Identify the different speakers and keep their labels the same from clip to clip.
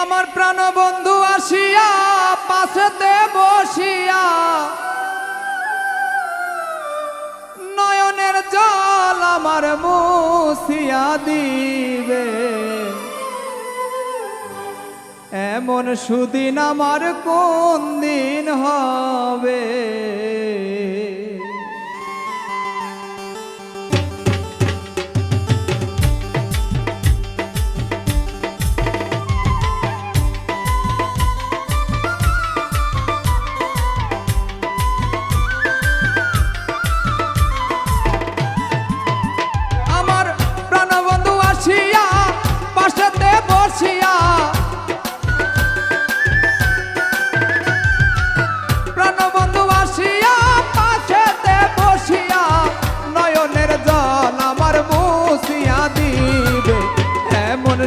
Speaker 1: আমার প্রাণ বন্ধু আসিয়া পাশেতে বসিয়া নয়নের জল আমার মুছিয়া দিবে। এমন সুদিন আমার কোন দিন হবে?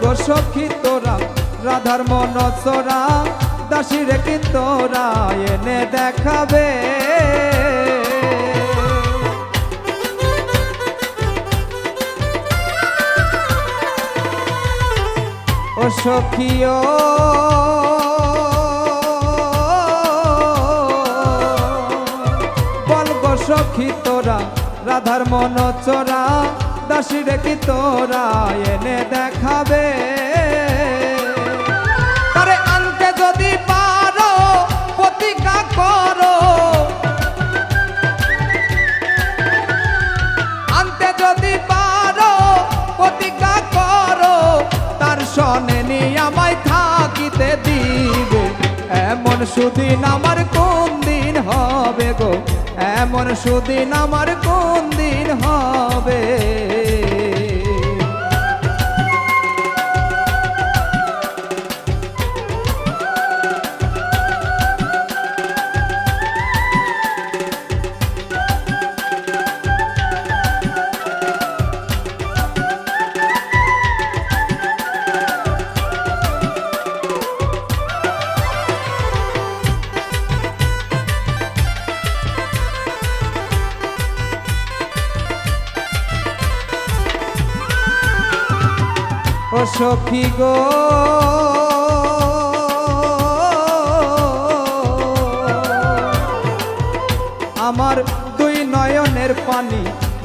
Speaker 1: গো সখী তোরা, রাধার মন চোরা দাসীর কি তোরা এনে দেখাবে? ও সখিও বল গো সখী তোরা, রাধার মন চোরা দাসীর কি তোরা এনে দেখাবে। আনতে যদি পারো করো। আনতে যদি পারো করো। তার সুদিন আমার কোন দিন হবে গো? এমন সুদিন আমার কোন দিন হবে? ও সখী গো। আমার দুই নয়নের পানি,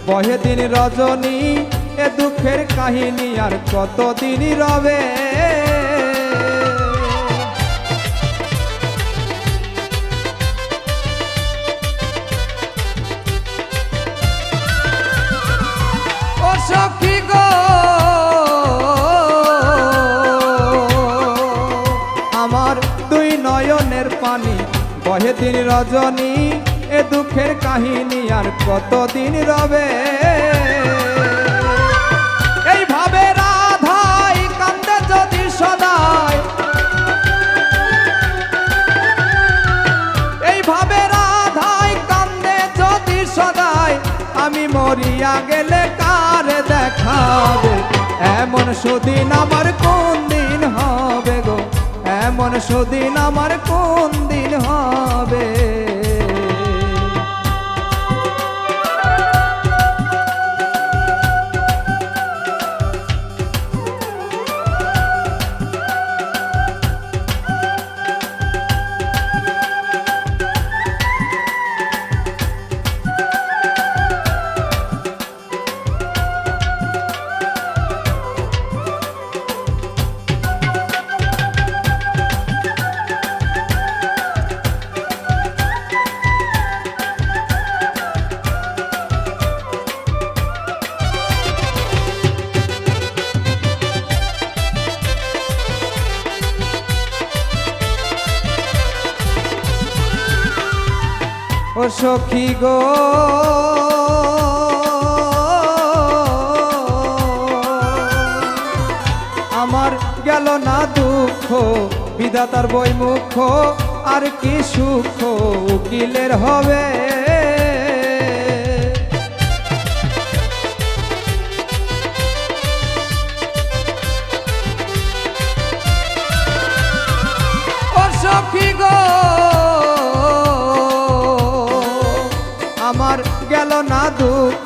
Speaker 1: বহে দিন রজনী, এ দুঃখের কাহিনী আর কতদিন রবে? নয়নের পানি, বহে দিন রজনী, এ দুঃখের কাহিনী আর কতদিন রবে? এইভাবে এইভাবে রাধাই কান্দে যদি সদাই। আমি মরিয়া গেলে কার দেখাবে? এমন সুদিন আমার কোন এমন সুদিন আমার কোন দিন হবে? সখী গো। আমার গেল না দুঃখ, বিধাতার বই মুখ আর কি সুখ, উকিলের হবে। ও সখী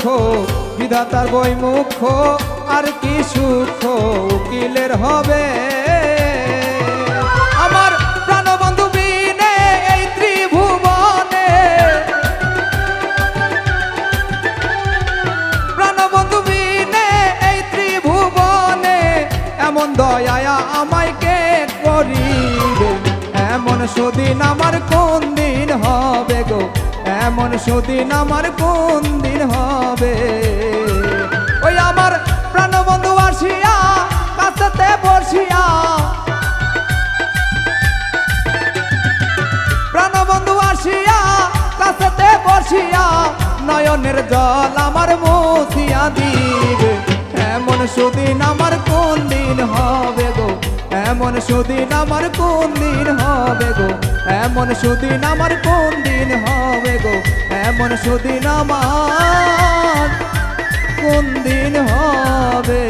Speaker 1: দুঃখ, বিধাতার বই মুখ আর কি সুখ, উকিলের হবে। প্রাণবন্ধু ত্রিভুবনে। এই ত্রিভুবনে, এমন দয়া আমায় কে এমন সুদিন আমার কোন এমন সুদিন আমার কোন দিন হবে? ওই আমার প্রাণবন্ধু আসিয়া কাছতে বসিয়া প্রাণবন্ধু আসিয়া কাছেতে বসিয়া নয়নের জল আমার মুছিয়া দিবে। এমন সুদিন আমার কোন দিন হবে গো? এমন সুদিন আমার কোন দিন হবে গো? এমন সুদিন আমার কোন দিন হবে এমন সুদিন আমার কোন দিন হবে?